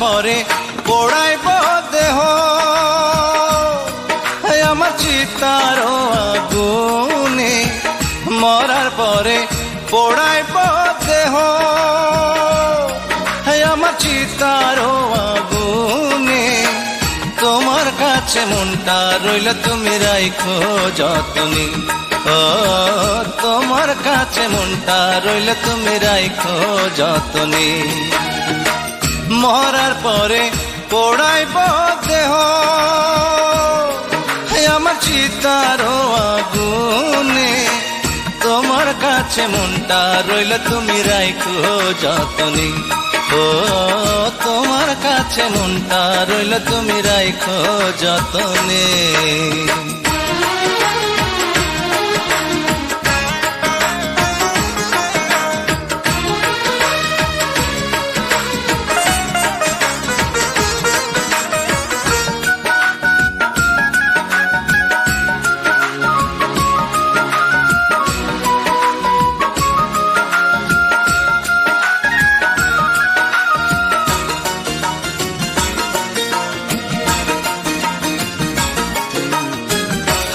পরে পোড়াইব দেহ। আমার চিতার আগুনে মরার পরে পোড়াইব দেহ। আমার চিতার আগুনে তোমার কাছে মনটা রইল তুমি রাইখো যতনি। তোমার কাছে মনটা রইল তুমি রাইখো যতনি। মরার পরে পোড়াইব দেহ। আমার চিতার আগুনে, তোমার কাছে মনটা রইল তুমি রাইখো যতনি। ও, তোমার কাছে মনটা রইল তুমি রাইখো যতনে।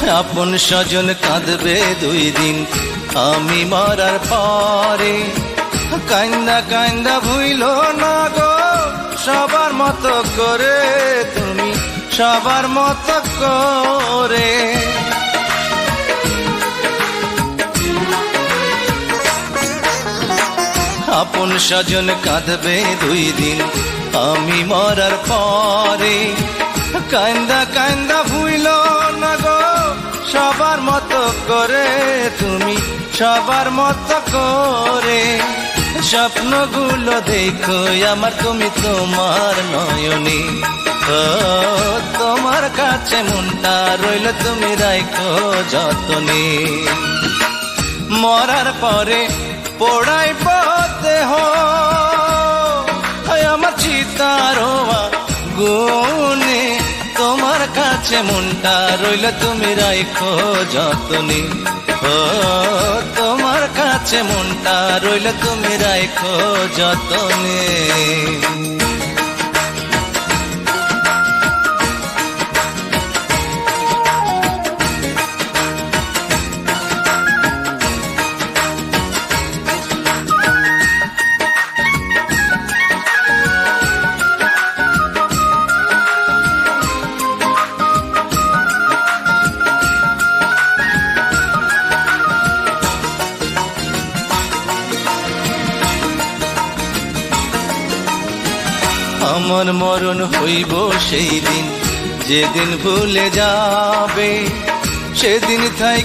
আপন স্বজন কাঁদবে দুই দিন। আমি মরার পরে কান্দা কান্দা ভুইল না গো। সবার মতো করে তুমি, সবার মতো করে। আপন স্বজন কাঁদবে দুই দিন। আমি মরার পরে কান্দা কান্দা সবার মতো করে, তুমি সবার মতো করে। স্বপ্নগুলো দেখো, আমার তুমি তোমার নয়নে। তোমার কাছে মনটা রইল, তুমি রাখো যতনে। মরার পরে পোড়াই দেহ। আমার চিতার গুনে কাছে মনটা রইল তুমি রাইখো যতনে। ও তোমার কাছে মনটা রইল তুমি রাইখো যতনে। আমার মরণ হইব সেই দিন। যেদিন ভুলে যাবে সেদিন থাই